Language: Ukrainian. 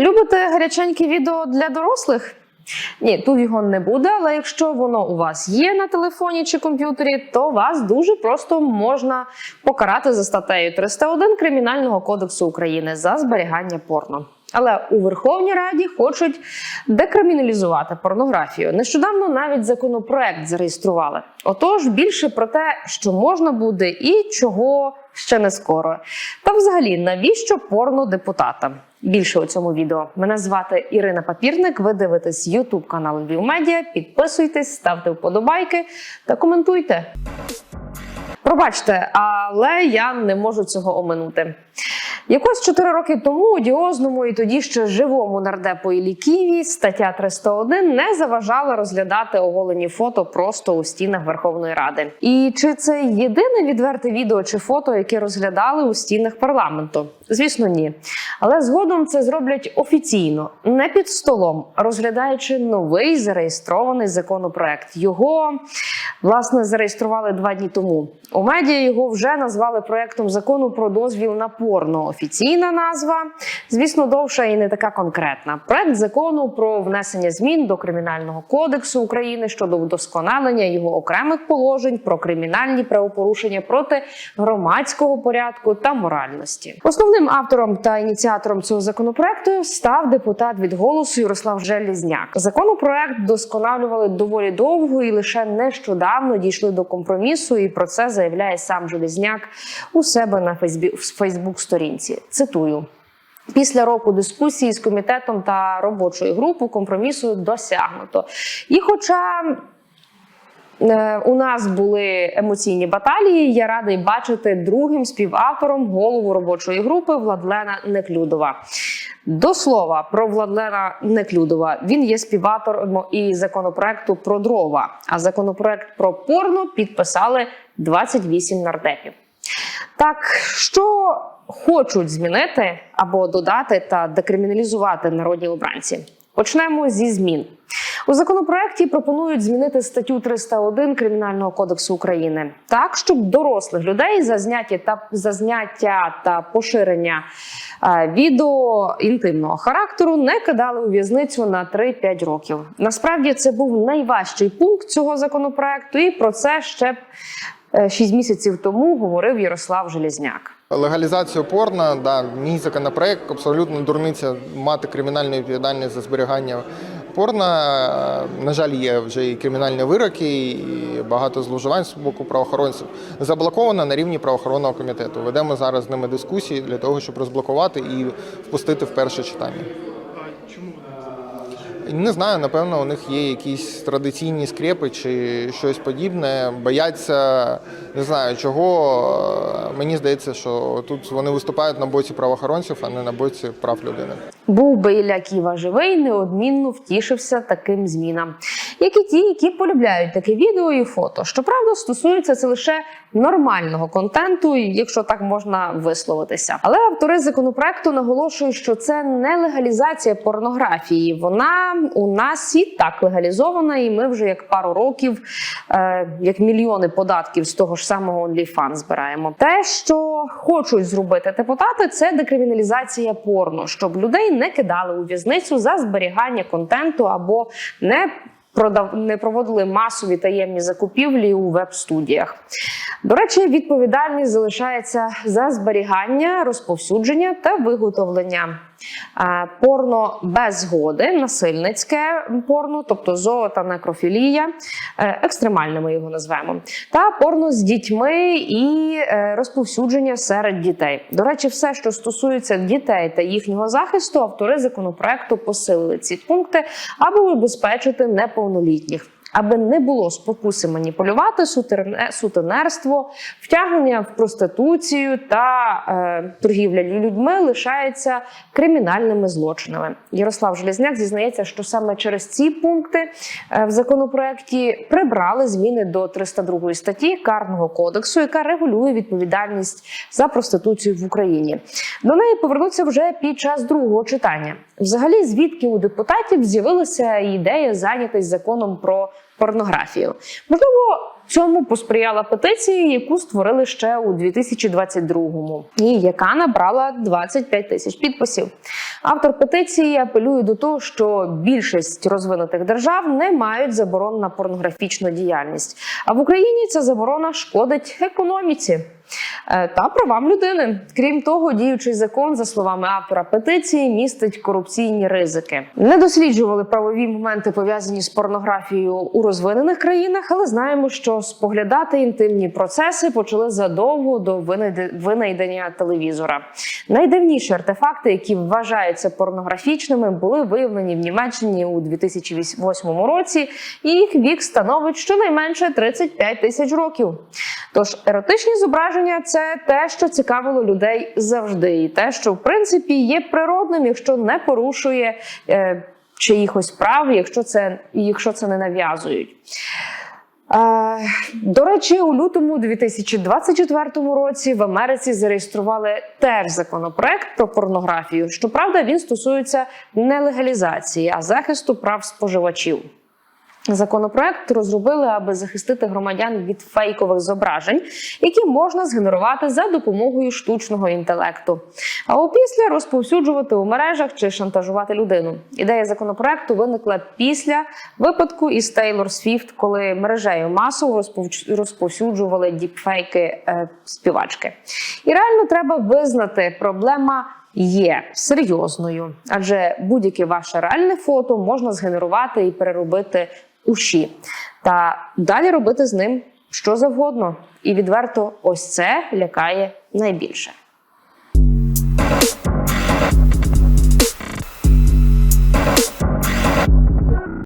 Любите гаряченьке відео для дорослих? Ні, тут його не буде, але якщо воно у вас є на телефоні чи комп'ютері, то вас дуже просто можна покарати за статтею 301 Кримінального кодексу України за зберігання порно. Але у Верховній Раді хочуть декриміналізувати порнографію. Нещодавно навіть законопроект зареєстрували. Отож, більше про те, що можна буде і чого ще не скоро. Та взагалі, навіщо порно депутатам? Більше у цьому відео. Мене звати Ірина Папірник. Ви дивитесь YouTube канал Львів Медіа. Підписуйтесь, ставте вподобайки та коментуйте. Пробачте, але я не можу цього оминути. Якось 4 роки тому одіозному і тоді ще живому нардепу Іллі Ківі стаття 301 не заважала розглядати оголені фото просто у стінах Верховної Ради. І чи це єдине відверте відео чи фото, яке розглядали у стінах парламенту? Звісно, ні. Але згодом це зроблять офіційно, не під столом, розглядаючи новий зареєстрований законопроект. Його власне зареєстрували два дні тому. У медіа його вже назвали проектом закону про дозвіл на порно. Офіційна назва, звісно, довша і не така конкретна. Проект закону про внесення змін до кримінального кодексу України щодо вдосконалення його окремих положень про кримінальні правопорушення проти громадського порядку та моральності. Основним автором та ініціатором цього законопроекту став депутат від голосу Ярослав Желізняк. Законопроект досконалювали доволі довго і лише нещодавно дійшли до компромісу. І про це заявляє сам Желізняк у себе на Фейсбук сторінці. Цитую. Після року дискусії з комітетом та робочою групою компромісу досягнуто. І, хоча е, у нас були емоційні баталії, я радий бачити другим співавтором голову робочої групи Владлена Неклюдова. До слова про Владлена Неклюдова. Він є співавтором і законопроекту про дрова. А законопроект про порно підписали 28 нардепів. Так, що хочуть змінити або додати та декриміналізувати народні обранці? Почнемо зі змін. У законопроекті пропонують змінити статтю 301 Кримінального кодексу України так, щоб дорослих людей за зняття та за зняття та поширення е, відео інтимного характеру не кидали у в'язницю на 3-5 років. Насправді це був найважчий пункт цього законопроекту, і про це ще б 6 місяців тому говорив Ярослав Желізняк. Легалізацію порно, да, мій законопроект абсолютно дурниця мати кримінальну відповідальність за зберігання порно. На жаль, є вже і кримінальні вироки, і багато зловживань з боку правоохоронців. Заблоковано на рівні правоохоронного комітету. Ведемо зараз з ними дискусії для того, щоб розблокувати і впустити в перше читання. Не знаю, напевно, у них є якісь традиційні скрепи чи щось подібне. Бояться, не знаю чого. Мені здається, що тут вони виступають на боці правоохоронців, а не на боці прав людини. Був би Ілля Ківа живий, неодмінно втішився таким змінам, як і ті, які полюбляють таке відео і фото. Щоправда, стосується це лише нормального контенту, якщо так можна висловитися. Але автори законопроекту наголошують, що це не легалізація порнографії. Вона у нас і так легалізована, і ми вже як пару років, е, як мільйони податків з того ж самого OnlyFans збираємо. Те, що хочуть зробити депутати, це декриміналізація порно, щоб людей не кидали у в'язницю за зберігання контенту або не продав не проводили масові таємні закупівлі у веб-студіях. До речі, відповідальність залишається за зберігання, розповсюдження та виготовлення порно без згоди, насильницьке порно, тобто зоо та некрофілія, е, екстремальне ми його назвемо, та порно з дітьми і е, розповсюдження серед дітей. До речі, все, що стосується дітей та їхнього захисту, автори законопроекту посилили ці пункти, аби убезпечити неповнолітніх. Аби не було спокуси маніпулювати сутенерство, втягнення в проституцію та е, торгівля людьми лишаються кримінальними злочинами. Ярослав Железняк зізнається, що саме через ці пункти е, в законопроекті прибрали зміни до 302 статті Карного кодексу, яка регулює відповідальність за проституцію в Україні. До неї повернуться вже під час другого читання. Взагалі, звідки у депутатів з'явилася ідея зайнятись законом про порнографію? Можливо, Цьому посприяла петиція, яку створили ще у 2022-му, і яка набрала 25 тисяч підписів. Автор петиції апелює до того, що більшість розвинутих держав не мають заборон на порнографічну діяльність. А в Україні ця заборона шкодить економіці. Е, Та правам людини. Крім того, діючий закон, за словами автора петиції, містить корупційні ризики. Не досліджували правові моменти пов'язані з порнографією у розвинених країнах, але знаємо, що споглядати інтимні процеси почали задовго до винайдення телевізора. Найдавніші артефакти, які вважаються порнографічними, були виявлені в Німеччині у 2008 році, і їх вік становить щонайменше 35 тисяч років. Тож еротичні зображення це те, що цікавило людей завжди, і те, що в принципі є природним, якщо не порушує е, чиїхось прав, якщо це, якщо це не нав'язують. Е, до речі, у лютому 2024 році в Америці зареєстрували теж законопроект про порнографію. Щоправда, він стосується не легалізації, а захисту прав споживачів. Законопроект розробили, аби захистити громадян від фейкових зображень, які можна згенерувати за допомогою штучного інтелекту, а опісля розповсюджувати у мережах чи шантажувати людину. Ідея законопроекту виникла після випадку із Тейлор Свіфт, коли мережею масово розповсюджували діпфейки е, співачки. І реально треба визнати, проблема є серйозною, адже будь-яке ваше реальне фото можна згенерувати і переробити уші, та далі робити з ним що завгодно. І відверто, ось це лякає найбільше.